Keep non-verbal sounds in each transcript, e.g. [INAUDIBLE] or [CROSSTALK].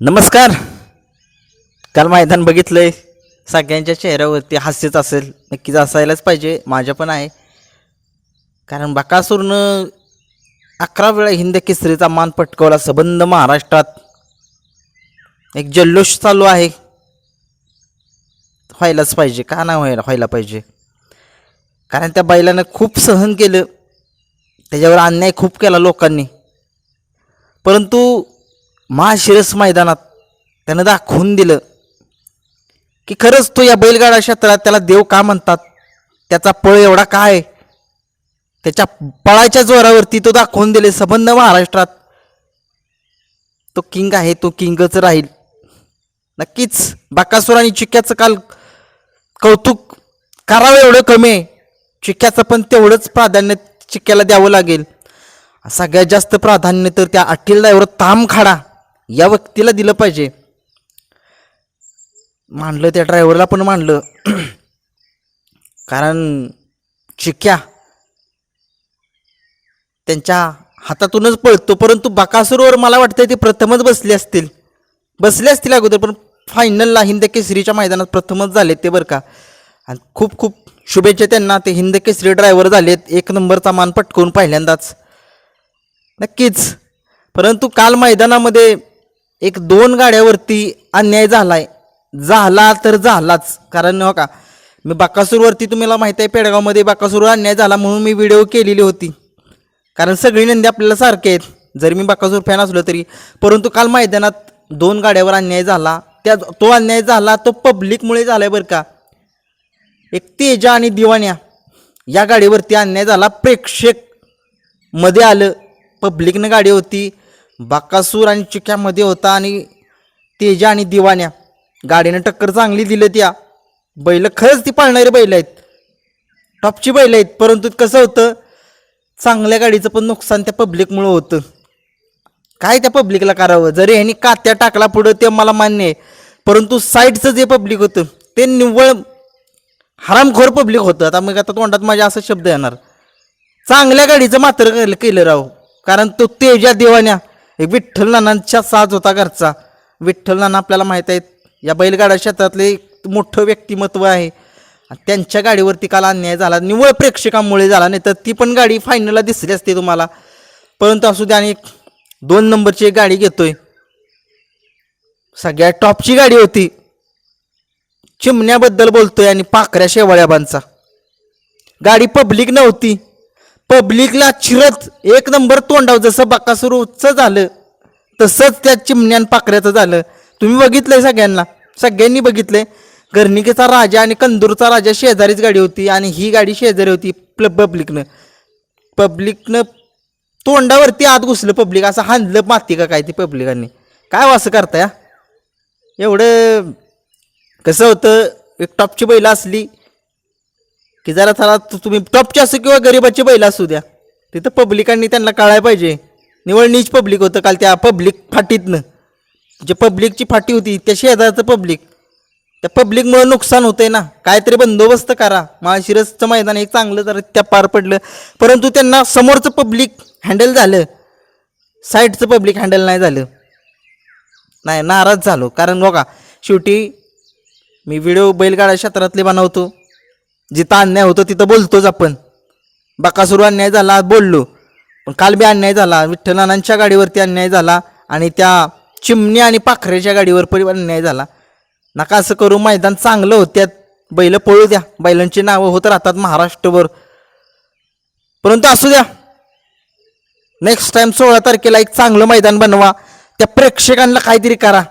नमस्कार. काल मैदान बघितलं आहे सगळ्यांच्या चेहऱ्यावरती हास्यच असेल नक्कीच असायलाच पाहिजे माझ्या पण आहे. कारण बकासूरनं अकरा वेळा हिंद केसरीचा मान पटकवला. सबंध महाराष्ट्रात एक जल्लोष चालू आहे. व्हायलाच पाहिजे का नाही व्हायला व्हायला पाहिजे? कारण त्या बैलानं खूप सहन केलं. त्याच्यावर अन्याय खूप केला लोकांनी. परंतु महाशिरस मैदानात त्यानं दाखवून दिलं की खरंच तो या बैलगाडा क्षेत्रात त्याला देव का म्हणतात? त्याचा पळ एवढा काय? त्याच्या पळाच्या जोरावरती तो दाखवून दिले. संबंध महाराष्ट्रात तो किंग आहे तो किंगच राहील. नक्कीच बाकासूर आणि चिक्क्याचं काल कौतुक करावं एवढं कमी आहे. चिक्क्याचं पण तेवढंच प्राधान्य चिक्क्याला द्यावं लागेल. सगळ्यात जास्त प्राधान्य तर त्या अटील ड्रायव्हर ताम खाडा या व्यक्तीला दिलं पाहिजे. मांडलं त्या ड्रायव्हरला पण मांडलं [CLEARS THROAT] कारण चिक्क्या त्यांच्या हातातूनच पळतो परंतु बाकासूरवर मला वाटतं ते प्रथमच बसले असतील. बसले असतील अगोदर पण फायनलला हिंद केसरीच्या मैदानात प्रथमच झाले ते बरं का. आणि खूप खूप शुभेच्छा त्यांना ते हिंद केसरी ड्रायव्हर झालेत. एक नंबरचा मान पटकवून पहिल्यांदाच. नक्कीच. परंतु काल मैदानामध्ये एक दोन गाड्यावरती अन्याय झालाय. झाला तर झालाच. कारण हो का मी बाकासूरवरती तुम्हाला माहिती आहे पेडगावमध्ये बाकासूरवर अन्याय झाला म्हणून मी व्हिडिओ केलेली होती. कारण सगळी नंदी आपल्याला सारखे आहेत. जरी मी बाकासूर फॅन असलो तरी. परंतु काल मैदानात दोन गाड्यावर अन्याय झाला. त्या तो अन्याय झाला तो पब्लिकमुळे झालाय बरं का. एक तेजा आणि दिवाण्या या गाडीवरती अन्याय झाला. प्रेक्षकमध्ये आलं. पब्लिकनं गाडी होती. बाकासूर आणि चिक्यामध्ये होता आणि तेजा आणि दिवाण्या. गाडीनं टक्कर चांगली दिलं त्या. बैल खरंच ती पाळणारी बैल आहेत. टॉपची बैल आहेत. परंतु कसं होतं चांगल्या गाडीचं पण नुकसान त्या पब्लिकमुळं होतं. काय त्या पब्लिकला करावं? जरी ह्यांनी कात्या टाकला पुढं ते मला मान्य आहे. परंतु साईडचं जे पब्लिक होतं ते निव्वळ हरामखोर पब्लिक होतं. आता मग आता तोंडात माझ्या असा शब्द येणार. चांगल्या गाडीचं मात्र केलं राव. कारण तो तेजा देवाण्या एक विठ्ठल नानांचा साज होता घरचा. विठ्ठल नाना आपल्याला माहीत आहेत या बैलगाडा क्षेत्रातले एक मोठं व्यक्तिमत्व आहे. आणि त्यांच्या गाडीवरती काल अन्याय झाला निव्वळ प्रेक्षकांमुळे झाला नाही तर ती पण गाडी फायनलला दिसली असते तुम्हाला. परंतु असू द्या आणि एक दोन नंबरची एक गाडी घेतोय. सगळ्यात टॉपची गाडी होती. चिमण्याबद्दल बोलतोय आणि पाखऱ्या शेवाळ्याबांचा गाडी पब्लिक नव्हती. पब्लिकला चिरत एक नंबर तोंडाव जसं बकासुरूचं झालं तसंच त्या चिमण्यान पाखऱ्याचं झालं. तुम्ही बघितलंय सगळ्यांना? सगळ्यांनी बघितलंय. गर्णिकेचा राजा आणि कंदूरचा राजा शेजारीच गाडी होती आणि ही गाडी शेजारी होती प्ल पब्लिकनं. पब्लिकनं तोंडावरती आत घुसलं पब्लिक असं हाणलं माती का काय ते पब्लिकांनी? काय हो असं करताय एवढं कसं होतं एक टॉपची बैल असली की जरा चला तुम्ही टॉपचे असो किंवा गरिबाची बैल असू द्या. तिथं पब्लिकांनी त्यांना कळायला पाहिजे. निवळ नीच पब्लिक होतं काल त्या पब्लिक फाटीतनं. जे पब्लिकची फाटी होती त्या शेजारचं पब्लिक. त्या पब्लिकमुळे नुकसान होतंय ना. काहीतरी बंदोबस्त करा. माळशिरसचं मैदान एक चांगलं जरा त्या पार पडलं. परंतु त्यांना समोरचं पब्लिक हँडल झालं. साईडचं पब्लिक हँडल नाही झालं. नाही नाराज झालो. कारण बघा शेवटी मी व्हिडिओ बैलगाडा क्षेत्रातले बनवतो. जिथं अन्याय होतो तिथं बोलतोच आपण. बकासूर अन्याय झाला बोललो. पण काल बी अन्याय झाला विठ्ठलानांच्या गाडीवरती अन्याय झाला आणि त्या चिमणी आणि पाखरेच्या गाडीवर पण अन्याय झाला. नका असं करू मैदान चांगलं होत्यात बैल पळू द्या. बैलांची नावं होत राहतात महाराष्ट्रभर. परंतु असू द्या. नेक्स्ट टाइम सोळा तारखेला एक चांगलं मैदान बनवा. त्या प्रेक्षकांना काहीतरी करा.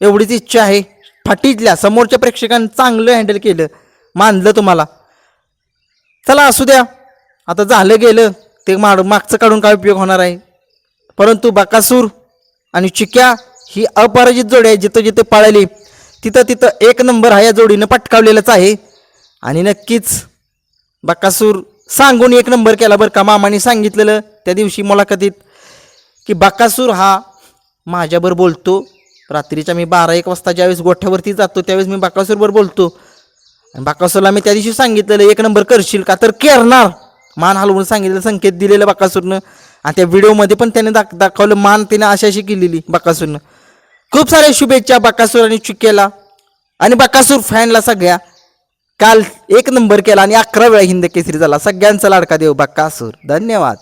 एवढीच इच्छा आहे. फाटीतल्या समोरच्या प्रेक्षकांनी चांगलं हँडल केलं. मानलं तुम्हाला. चला असू द्या. आता झालं गेलं. ते माड मागचं काढून काय उपयोग होणार आहे? परंतु बकासूर आणि चिक्या ही अपराजित जोडी आहे. जिथं जिथं पाळली तिथं तिथं एक नंबर हा या जोडीनं पटकावलेलाच आहे. आणि नक्कीच बकासूर सांगून एक नंबर केला बरं का? मामाने सांगितलेलं त्या दिवशी मुलाखतीत की बकासूर हा माझ्यावर बोलतो. रात्रीच्या मी बारा एक वाजता ज्यावेळेस गोठ्यावरती जातो त्यावेळेस मी बाकासूरवर बोलतो. बाकासूरला मी त्या दिवशी सांगितलेलं एक नंबर करशील का तर करणार. मान हलवून सांगितलेलं संकेत दिलेलं बाकासूरनं. आणि त्या व्हिडिओमध्ये पण त्याने दाख दाखवलं मान त्याने अशा अशी केलेली बाकासूरनं. खूप साऱ्या शुभेच्छा बकासूर आणि चुकेला आणि बाकासूर फॅनला सगळ्या. काल एक नंबर केला आणि अकरा वेळा हिंद केसरी झाला. सगळ्यांचा लाडका देव बाकासूर. धन्यवाद.